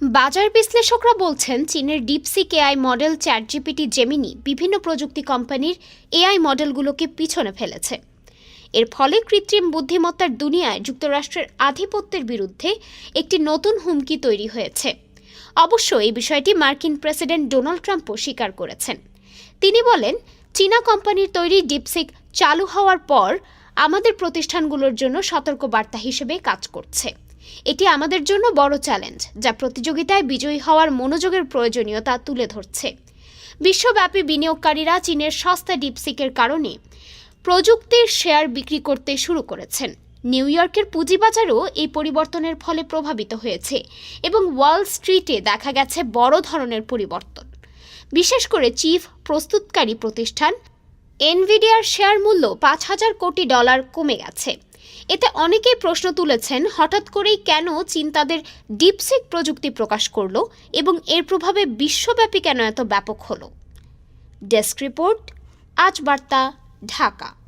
বাজার বিশ্লেষকরা বলছেন, চীনের DeepSeek AI model ChatGPT Gemini বিভিন্ন প্রযুক্তি কোম্পানির এআই মডেলগুলোকে পিছনে ফেলেছে। এর ফলে কৃত্রিম বুদ্ধিমত্তার দুনিয়ায় যুক্তরাষ্ট্রের আধিপত্যের বিরুদ্ধে একটি নতুন হুমকি তৈরি হয়েছে। অবশ্য এই বিষয়টি মার্কিন প্রেসিডেন্ট ডোনাল্ড ট্রাম্পও স্বীকার করেছেন। তিনি বলেন, চীনা কোম্পানির তৈরি ডিপসিক চালু হওয়ার পর আমাদের প্রতিষ্ঠানগুলোর জন্য সতর্কবার্তা হিসেবে কাজ করছে। এটি আমাদের জন্য বড় চ্যালেঞ্জ, যা প্রতিযোগিতায় বিজয়ী হওয়ার মনোযোগের প্রয়োজনীয়তা তুলে ধরছে। বিশ্বব্যাপী বিনিয়োগকারীরা চীনের সস্তা ডিপসিকের কারণে প্রযুক্তির শেয়ার বিক্রি করতে শুরু করেছেন। নিউ ইয়র্কের পুঁজিবাজারও এই পরিবর্তনের ফলে প্রভাবিত হয়েছে এবং ওয়াল স্ট্রিটে দেখা গেছে বড় ধরনের পরিবর্তন। বিশেষ করে চিফ প্রস্তুতকারী প্রতিষ্ঠান এনভিডিয়ার শেয়ার মূল্য পাঁচ হাজার কোটি ডলার কমে গেছে। এতে অনেকেই প্রশ্ন তুলেছেন হঠাৎ করেই কেন চীন তাদের ডিপসিক প্রযুক্তি প্রকাশ করল এবং এর প্রভাবে বিশ্বব্যাপী কেন এত ব্যাপক হলো? ডেস্ক রিপোর্ট, আজ বার্তা, ঢাকা।